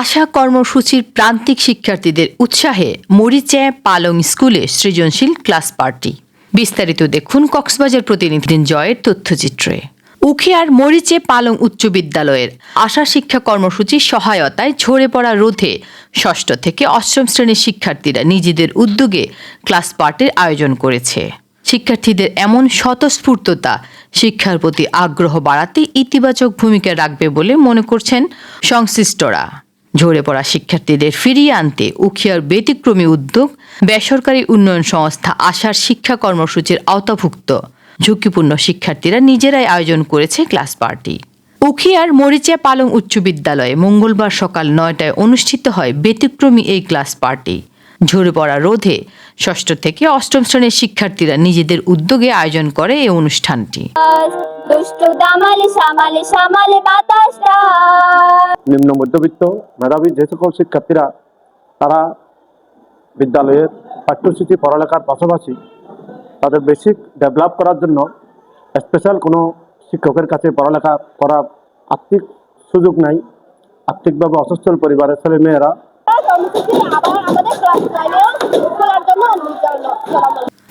আশা কর্মসূচির প্রান্তিক শিক্ষার্থীদের উৎসাহে মরিচে পালং স্কুলে সৃজনশীল ক্লাস পার্টি। বিস্তারিত দেখুন কক্সবাজার প্রতিনিধি জয়ের তথ্যচিত্রে। উখিয়ার মরিচে পালং উচ্চ বিদ্যালয়ের আশা শিক্ষা কর্মসূচির সহায়তায় ঝরে পড়া রোধে ষষ্ঠ থেকে অষ্টম শ্রেণির শিক্ষার্থীরা নিজেদের উদ্যোগে ক্লাস পার্টির আয়োজন করেছে। শিক্ষার্থীদের এমন স্বতঃস্ফূর্ততা শিক্ষার প্রতি আগ্রহ বাড়াতে ইতিবাচক ভূমিকা রাখবে বলে মনে করছেন সংশ্লিষ্টরা। ঝরে পড়া শিক্ষার্থীদের ফিরিয়ে আনতে উখিয়ার ব্যতিক্রমী উদ্যোগ বেসরকারি উন্নয়ন সংস্থা আশার শিক্ষা কর্মসূচির আওতাভুক্ত। ঝুঁকিপূর্ণ শিক্ষার্থীরা নিজেরাই আয়োজন করেছে ক্লাস পার্টি। উখিয়ার মরিচিয়া পালং উচ্চ বিদ্যালয়ে মঙ্গলবার সকাল নয়টায় অনুষ্ঠিত হয় ব্যতিক্রমী এই ক্লাস পার্টি। ঝরে পড়া রোধে ষষ্ঠ থেকে অষ্টম শ্রেণির শিক্ষার্থীরা নিজেদের উদ্যোগে আয়োজন করে এই অনুষ্ঠানটি। দুষ্টু দামালে সামালে সামালে বাতাসটা নিম্ন মধ্যবিত্ত মেধাবী যে সকল শিক্ষার্থীরা তারা বিদ্যালয়ের পাঠ্যসূচি পড়ালেখার পাশাপাশি তাদের বেসিক ডেভেলপ করার জন্য স্পেশাল কোনো শিক্ষকের কাছে পড়ালেখা করার আর্থিক সুযোগ নাই। আর্থিকভাবে অসচ্ছল পরিবারের ছেলে মেয়েরা আবার আমাদের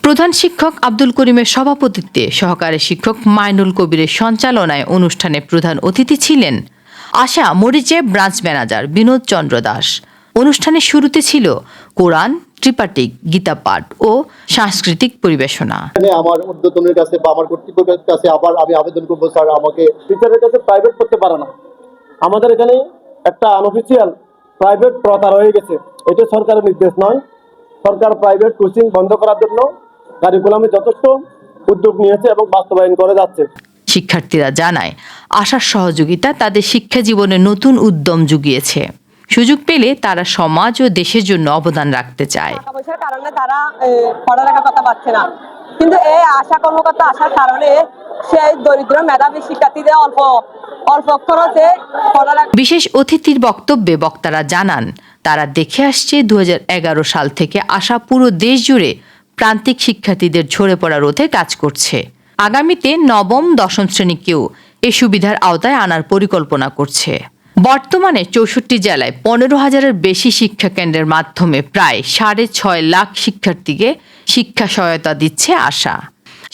প্রধান শিক্ষক আব্দুল করিমের সভাপতিত্বে সহকারী শিক্ষক মাইনুল কবিরের সঞ্চালনায় অনুষ্ঠানে প্রধান অতিথি ছিলেন আশা মরিচে ব্রাঞ্চ ম্যানেজার বিনোদ চন্দ্র দাস। অনুষ্ঠানের শুরুতে ছিল কোরআন ত্রিপাঠিক গীতা পাঠ ও সাংস্কৃতিক পরিবেশনা। আমার ঊর্ধ্বতনের কাছে বা আমার কর্তৃপক্ষের কাছে আবার আমি আবেদন করব, স্যার, আমাকে টিচারের কাছে প্রাইভেট করতে পারে না। আমাদের এখানে একটা আনঅফিসিয়াল প্রাইভেট প্রথা রয়ে গেছে। এটা সরকারের নির্দেশ নয়। সরকার প্রাইভেট কোচিং বন্ধ করার জন্য কারিকুলামে যথেষ্ট উদ্যোগ নিয়েছে এবং বাস্তবায়ন করে যাচ্ছে। শিক্ষার্থীরা জানায় আশার সহযোগিতা তাদের শিক্ষা জীবনে নতুন উদ্যম জুগিয়েছে। সুযোগ পেলে তারা সমাজ ও দেশের জন্য অবদান রাখতে চায়। পয়সার কারণে তারা করতে পারছে না। কিন্তু এই আশা কর্মকর্তা আসার কারণে সেই দরিদ্র মেধাবী শিক্ষার্থীদের অল্প অল্প খরচে বিশেষ অতিথির বক্তব্যে বক্তারা জানান তারা দেখে আসছে দু হাজার এগারো সাল থেকে আশা পুরো দেশ জুড়ে প্রান্তিক শিক্ষার্থীদের ঝরে পড়া রোধে কাজ করছে। আগামীতে নবম, দশম শ্রেণীকেও এ সুবিধার আওতায় আনার পরিকল্পনা করছে। বর্তমানে চৌষট্টি জেলায় পনেরো হাজারের বেশি শিক্ষা কেন্দ্রের মাধ্যমে প্রায় সাড়ে ছয় লাখ শিক্ষার্থীকে শিক্ষা সহায়তা দিচ্ছে আশা।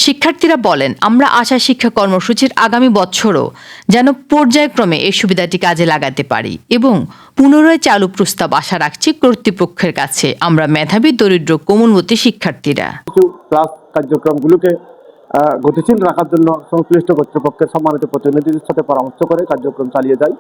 শিক্ষার্থীরা বলেন, আমরা আশা শিক্ষা কর্মসূচির আগামী বছরও যেন পর্যায়ক্রমে এই সুবিধাটি কাজে লাগাতে পারি এবং পুনরায় চালু প্রস্তাব আশা রাখছি কর্তৃপক্ষের কাছে। আমরা মেধাবী, দরিদ্র, কোমলমতি শিক্ষার্থীরা। ক্লাস কার্যক্রমগুলোকে গতিশীল রাখার জন্য সংশ্লিষ্ট কর্তৃপক্ষের সম্মানিত প্রতিনিধিদের সাথে পরামর্শ করে কার্যক্রম চালিয়ে যায়